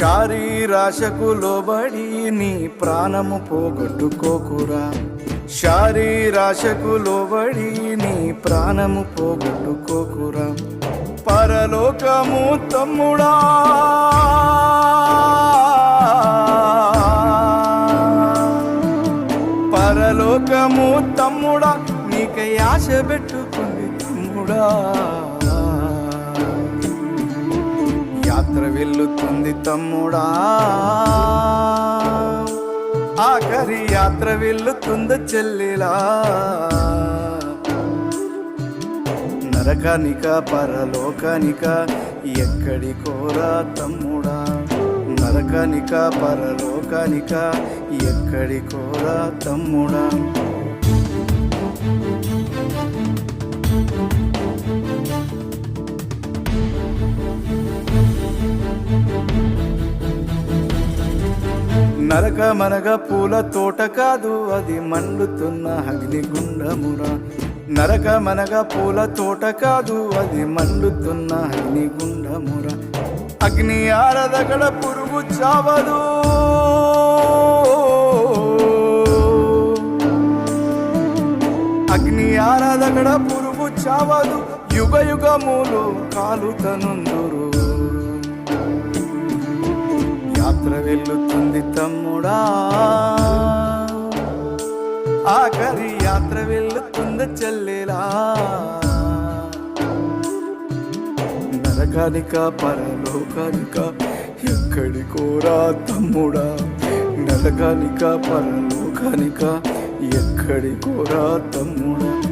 శారీరాశకు లోబడి నీ ప్రాణము పోగొట్టుకోకురా. శారీరాశకు లోబడి నీ ప్రాణము పోగొట్టుకోకురా. పరలోకము తమ్ముడా. పరలోకము తమ్ముడా నీకై ఆశ పెట్టుకుంది తమ్ముడా. వెళ్ళుతుంది తమ్ముడా. ఆఖరి యాత్ర వెళ్ళుతుంది చెల్లిలా? నరకానిక పరలోకానిక ఎక్కడి కోరా తమ్ముడా? నరకానిక పరలోకానిక ఎక్కడి కోరా తమ్ముడా? నరకమనగ పూల తోట కాదు అది మండుతున్న అగ్నిగుండమురా నరకమనగ పూల తోట కాదు అది మండుతున్న అగ్నిగుండమురా అగ్ని ఆరదగడ పురుగు చావదు. అగ్ని ఆరదగడ పురుగు చావదు. యుగ యుగములు కాలుతనుందురు. యాత్ర వెళ్ళుతుంది తమ్ముడా. ఆఖరి యాత్ర వెళ్ళుతుంది చెల్లెలా. నరకానిక పరలోకానిక ఎక్కడి కోరా తమ్ముడా. నరకానిక పరలోకానిక ఎక్కడి కోరా తమ్ముడా.